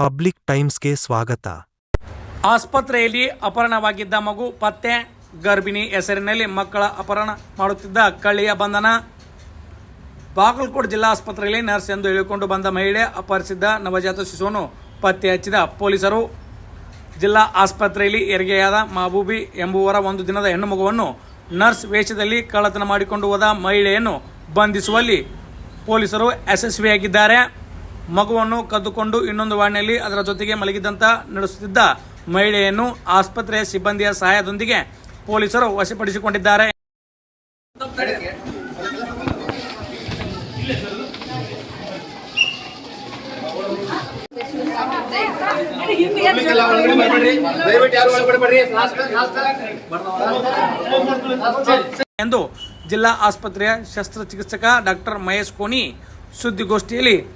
Public ಟೈಮ್ಸ್ಗೆ ಸ್ವಾಗತ. ಆಸ್ಪತ್ರೆಯಲ್ಲಿ ಅಪಹರಣವಾಗಿದ್ದ ಮಗು ಪತ್ತೆ, ಗರ್ಭಿಣಿ ಹೆಸರಿನಲ್ಲಿ ಮಕ್ಕಳ ಅಪಹರಣ ಮಾಡುತ್ತಿದ್ದ ಕಳ್ಳಿಯ ಬಂಧನ. ಬಾಗಲಕೋಟೆ ಜಿಲ್ಲಾ ಆಸ್ಪತ್ರೆಯಲ್ಲಿ ನರ್ಸ್ ಎಂದು ಹೇಳಿಕೊಂಡು ಬಂದ ಮಹಿಳೆ ಅಪಹರಿಸಿದ್ದ ನವಜಾತ ಶಿಶುವನ್ನು ಪತ್ತೆ ಹಚ್ಚಿದ ಪೊಲೀಸರು. ಜಿಲ್ಲಾ ಆಸ್ಪತ್ರೆಯಲ್ಲಿ ಹೆರಿಗೆಯಾದ ಮಹಬೂಬಿ ಎಂಬುವರ ಒಂದು ದಿನದ ಹೆಣ್ಣು ಮಗುವನ್ನು ನರ್ಸ್ ವೇಷದಲ್ಲಿ ಕಳ್ಳತನ ಮಾಡಿಕೊಂಡು ಹೋದ ಮಹಿಳೆಯನ್ನು ಬಂಧಿಸುವಲ್ಲಿ ಪೊಲೀಸರು ಯಶಸ್ವಿಯಾಗಿದ್ದಾರೆ. ಮಗುವನ್ನು ಕದ್ದುಕೊಂಡು ಇನ್ನೊಂದು ವಾಣಿಯಲ್ಲಿ ಅದರ ಜೊತೆಗೆ ಮಲಗಿದಂತ ನಡೆಸುತ್ತಿದ್ದ ಮಹಿಳೆಯನ್ನು ಆಸ್ಪತ್ರೆಯ ಸಿಬ್ಬಂದಿಯ ಸಹಾಯದೊಂದಿಗೆ ಪೊಲೀಸರು ವಶಪಡಿಸಿಕೊಂಡಿದ್ದಾರೆ. ಎಂದು ಜಿಲ್ಲಾ ಆಸ್ಪತ್ರೆಯ ಶಸ್ತ್ರಚಿಕಿತ್ಸಕ ಡಾಕ್ಟರ್ ಮಹೇಶ್ ಕೋನಿ ಸುದ್ದಿಗೋಷ್ಠಿಯಲ್ಲಿ